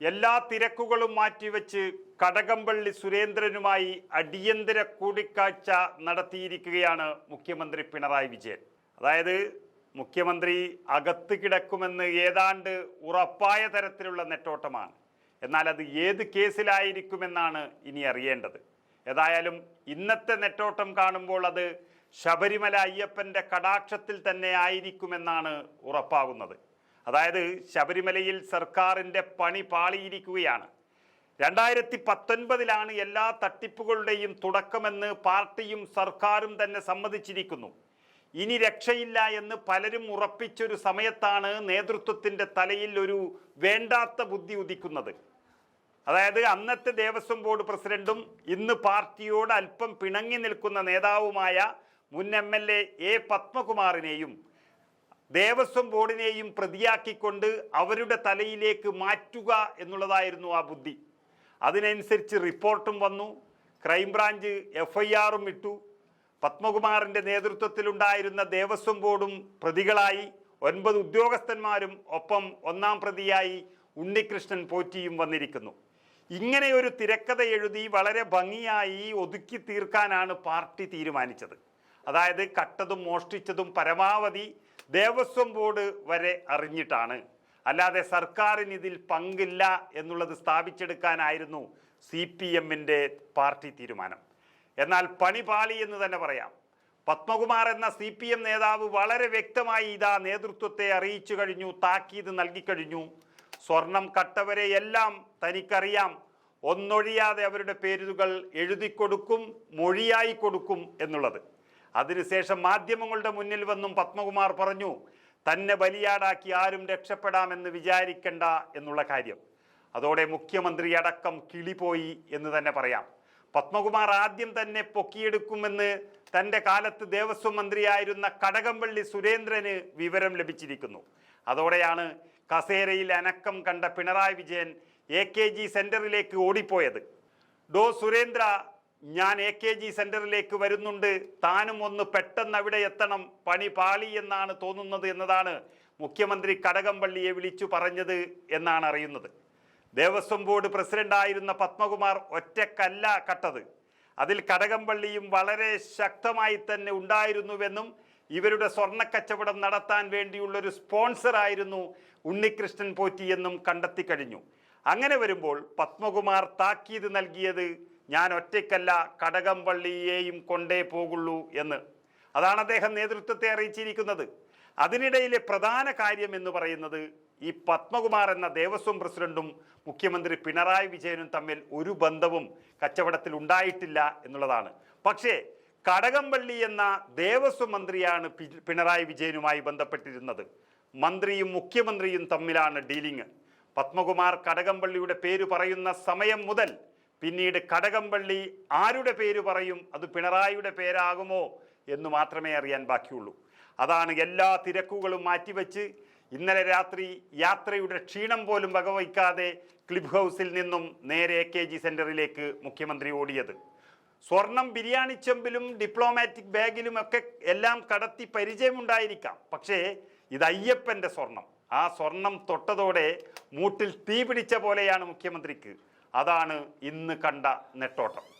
എല്ലാ തിരക്കുകളും മാറ്റിവെച്ച് കടകംപള്ളി സുരേന്ദ്രനുമായി അടിയന്തര കൂടിക്കാഴ്ച നടത്തിയിരിക്കുകയാണ് മുഖ്യമന്ത്രി പിണറായി വിജയൻ. അതായത് മുഖ്യമന്ത്രി അകത്ത് കിടക്കുമെന്ന് ഏതാണ്ട് ഉറപ്പായ തരത്തിലുള്ള നെട്ടോട്ടമാണ്. എന്നാൽ അത് ഏത് കേസിലായിരിക്കുമെന്നാണ് ഇനി അറിയേണ്ടത്. ഏതായാലും ഇന്നത്തെ നെട്ടോട്ടം കാണുമ്പോൾ അത് ശബരിമല അയ്യപ്പന്റെ കടാക്ഷത്തിൽ തന്നെ ആയിരിക്കുമെന്നാണ് ഉറപ്പാകുന്നത് അതായത് ശബരിമലയിൽ സർക്കാരിന്റെ പണി പാളിയിരിക്കുകയാണ്. രണ്ടായിരത്തി പത്തൊൻപതിലാണ് എല്ലാ തട്ടിപ്പുകളുടെയും തുടക്കമെന്ന് പാർട്ടിയും സർക്കാരും തന്നെ സമ്മതിച്ചിരിക്കുന്നു. ഇനി രക്ഷയില്ല എന്ന് പലരും ഉറപ്പിച്ചൊരു സമയത്താണ് നേതൃത്വത്തിന്റെ തലയിൽ ഒരു വേണ്ടാത്ത ബുദ്ധി ഉദിക്കുന്നത്. അതായത് അന്നത്തെ ദേവസ്വം ബോർഡ് പ്രസിഡന്റും ഇന്ന് പാർട്ടിയോട് അല്പം പിണങ്ങി നിൽക്കുന്ന നേതാവുമായ മുൻ എം എൽ എ പത്മകുമാറിനെയും ദേവസ്വം ബോർഡിനെയും പ്രതിയാക്കിക്കൊണ്ട് അവരുടെ തലയിലേക്ക് മാറ്റുക എന്നുള്ളതായിരുന്നു ആ ബുദ്ധി. അതിനനുസരിച്ച് റിപ്പോർട്ടും വന്നു. ക്രൈംബ്രാഞ്ച് എഫ് ഐ ആറും ഇട്ടു. പത്മകുമാറിന്റെ നേതൃത്വത്തിലുണ്ടായിരുന്ന ദേവസ്വം ബോർഡും പ്രതികളായി ഒൻപത് ഉദ്യോഗസ്ഥന്മാരും ഒപ്പം ഒന്നാം പ്രതിയായി ഉണ്ണികൃഷ്ണൻ പോറ്റിയും വന്നിരിക്കുന്നു. ഇങ്ങനെ ഒരു തിരക്കഥ എഴുതി വളരെ ഭംഗിയായി ഒതുക്കി തീർക്കാനാണ് പാർട്ടി തീരുമാനിച്ചത്. അതായത് കട്ടതും മോഷ്ടിച്ചതും പരമാവധി ദേവസ്വം ബോർഡ് വരെ അറിഞ്ഞിട്ടാണ്. അല്ലാതെ സർക്കാരിന് ഇതിൽ പങ്കില്ല എന്നുള്ളത് സ്ഥാപിച്ചെടുക്കാനായിരുന്നു സി പി എമ്മിന്റെ പാർട്ടി തീരുമാനം. എന്നാൽ പണിപാളി എന്ന് തന്നെ പറയാം. പത്മകുമാർ എന്ന സി പി എം നേതാവ് വളരെ വ്യക്തമായി ഇതാ നേതൃത്വത്തെ അറിയിച്ചു കഴിഞ്ഞു താക്കീത് നൽകിക്കഴിഞ്ഞു സ്വർണം കട്ടവരെ എല്ലാം തനിക്കറിയാം. ഒന്നൊഴിയാതെ അവരുടെ പേരുകൾ എഴുതി കൊടുക്കും മൊഴിയായി കൊടുക്കും എന്നുള്ളത്. അതിനുശേഷം മാധ്യമങ്ങളുടെ മുന്നിൽ വന്നും പത്മകുമാർ പറഞ്ഞു തന്നെ ബലിയാടാക്കി ആരും രക്ഷപ്പെടാമെന്ന് വിചാരിക്കണ്ട എന്നുള്ള കാര്യം. അതോടെ മുഖ്യമന്ത്രി അടക്കം കിളിപോയി എന്ന് തന്നെ പറയാം. പത്മകുമാർ ആദ്യം തന്നെ പൊക്കിയെടുക്കുമെന്ന് തന്റെ കാലത്ത് ദേവസ്വം മന്ത്രിയായിരുന്ന കടകംപള്ളി സുരേന്ദ്രന് വിവരം ലഭിച്ചിരിക്കുന്നു. അതോടെയാണ് കസേരയിൽ അനക്കം കണ്ട Pinarayi Vijayan A K G സെന്ററിലേക്ക് ഓടിപ്പോയത്. ഡോ. സുരേന്ദ്ര ഞാൻ എ കെ ജി സെന്ററിലേക്ക് വരുന്നുണ്ട്. താനും ഒന്ന് പെട്ടെന്ന് അവിടെ എത്തണം. പണി പാളി എന്നാണ് തോന്നുന്നത് എന്നതാണ് മുഖ്യമന്ത്രി കടകംപള്ളിയെ വിളിച്ചു പറഞ്ഞത് എന്നാണ് അറിയുന്നത്. ദേവസ്വം ബോർഡ് പ്രസിഡന്റായിരുന്ന പത്മകുമാർ ഒറ്റക്കല്ല കട്ടത്. അതിൽ കടകംപള്ളിയും വളരെ ശക്തമായി തന്നെ ഉണ്ടായിരുന്നുവെന്നും ഇവരുടെ സ്വർണക്കച്ചവടം നടത്താൻ വേണ്ടിയുള്ളൊരു സ്പോൺസറായിരുന്നു ഉണ്ണികൃഷ്ണൻ പോറ്റിയെന്നും കണ്ടെത്തി കഴിഞ്ഞു. അങ്ങനെ വരുമ്പോൾ പത്മകുമാർ താക്കീത് നൽകിയത് ഞാൻ ഒറ്റയ്ക്കല്ല കടകംപള്ളിയെയും കൊണ്ടേ പോകുള്ളൂ എന്ന്. അതാണ് അദ്ദേഹം നേതൃത്വത്തെ അറിയിച്ചിരിക്കുന്നത്. അതിനിടയിലെ പ്രധാന കാര്യം എന്ന് പറയുന്നത് ഈ പത്മകുമാർ എന്ന ദേവസ്വം പ്രസിഡന്റും മുഖ്യമന്ത്രി പിണറായി വിജയനും തമ്മിൽ ഒരു ബന്ധവും കച്ചവടത്തിൽ ഉണ്ടായിട്ടില്ല എന്നുള്ളതാണ്. പക്ഷേ കടകംപള്ളി എന്ന ദേവസ്വം മന്ത്രിയാണ് പിണറായി വിജയനുമായി ബന്ധപ്പെട്ടിരുന്നത്. മന്ത്രിയും മുഖ്യമന്ത്രിയും തമ്മിലാണ് ഡീലിംഗ്. പത്മകുമാർ കടകംപള്ളിയുടെ പേര് പറയുന്ന സമയം മുതൽ പിന്നീട് കടകംപള്ളി ആരുടെ പേര് പറയും? അത് പിണറായിയുടെ പേരാകുമോ എന്ന് മാത്രമേ അറിയാൻ ബാക്കിയുള്ളൂ. അതാണ് എല്ലാ തിരക്കുകളും മാറ്റിവെച്ച് ഇന്നലെ രാത്രി യാത്രയുടെ ക്ഷീണം പോലും വകവയ്ക്കാതെ ക്ലിബ് ഹൗസിൽ നിന്നും നേരെ എ കെ ജി സെന്ററിലേക്ക് മുഖ്യമന്ത്രി ഓടിയത്. സ്വർണം ബിരിയാണി ചെമ്പിലും ഡിപ്ലോമാറ്റിക് ബാഗിലും ഒക്കെ എല്ലാം കടത്തി പരിചയമുണ്ടായിരിക്കാം. പക്ഷേ ഇത് അയ്യപ്പന്റെ സ്വർണം. ആ സ്വർണം തൊട്ടതോടെ മൂട്ടിൽ തീ പിടിച്ച പോലെയാണ് മുഖ്യമന്ത്രിക്ക്. അതാണ് ഇന്ന് കണ്ട നെട്ടോട്ടം.